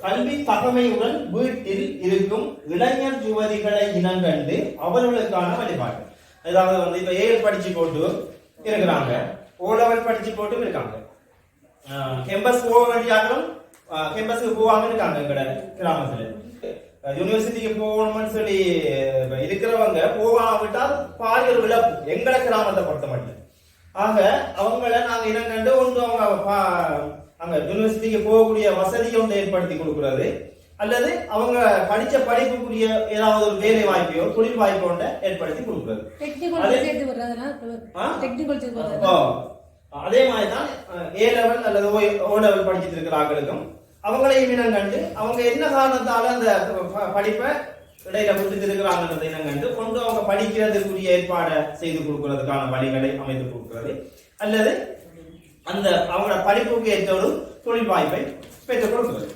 கல்வி தகமையுடன் வீட்டில் இருக்கும் இளைஞர் யுவதிகளை இனங்கண்டு அவர்களுக்கான வழிபாடு. அதாவது வந்து இப்ப ஏஎல் படிச்சு போட்டு இருக்கிறாங்க. ஓ லெவல் படிச்சு போட்டும் இருக்காங்க. கேம்பஸ் போக வேண்டியாலும் கேம்பஸ்க்கு போகாம இருக்காங்க எங்கட கிராமத்துல. யூனிவர்சிட்டிக்கு போகணும்னு சொல்லி இருக்கிறவங்க போகாம விட்டால் பாதி எங்களை இழப்பு எங்கட கிராமத்தை பொறுத்த மட்டும் ஆக அவங்கள நாங்க இனங்கண்டு ஒன்று அவங்க பா- அங்க யூனிவர்சிட்டிக்கு போகக்கூடிய வசதியை ஒன்று ஏற்படுத்தி கொடுக்கிறது. அல்லது அவங்க படிச்ச படிப்புக்குரிய ஏதாவது ஒரு வேலை வாய்ப்பையோ தொழில் வாய்ப்போ ஒன்றை ஏற்படுத்தி கொடுக்கிறது அது- மாதிரி தான் ஏ லெவல் அல்லது ஓ லெவல் படிச்சிட்டு இருக்கிற ஆட்களுக்கும் அவங்களையும் இனம் கண்டு அவங்க என்ன காரணத்தால அந்த படிப்பை இடையில விட்டுட்டு இருக்கிறாங்கன்றதை இனம் கண்டு கொண்டு அவங்க படிக்கிறதுக்குரிய ஏற்பாடை செய்து கொடுக்கறதுக்கான வழிகளை அமைத்து கொடுக்கிறது. அல்லது அந்த அவங்களோட படிப்புக்கு ஏற்ற ஒரு தொழில் வாய்ப்பை பெற்றுக் கொடுக்குது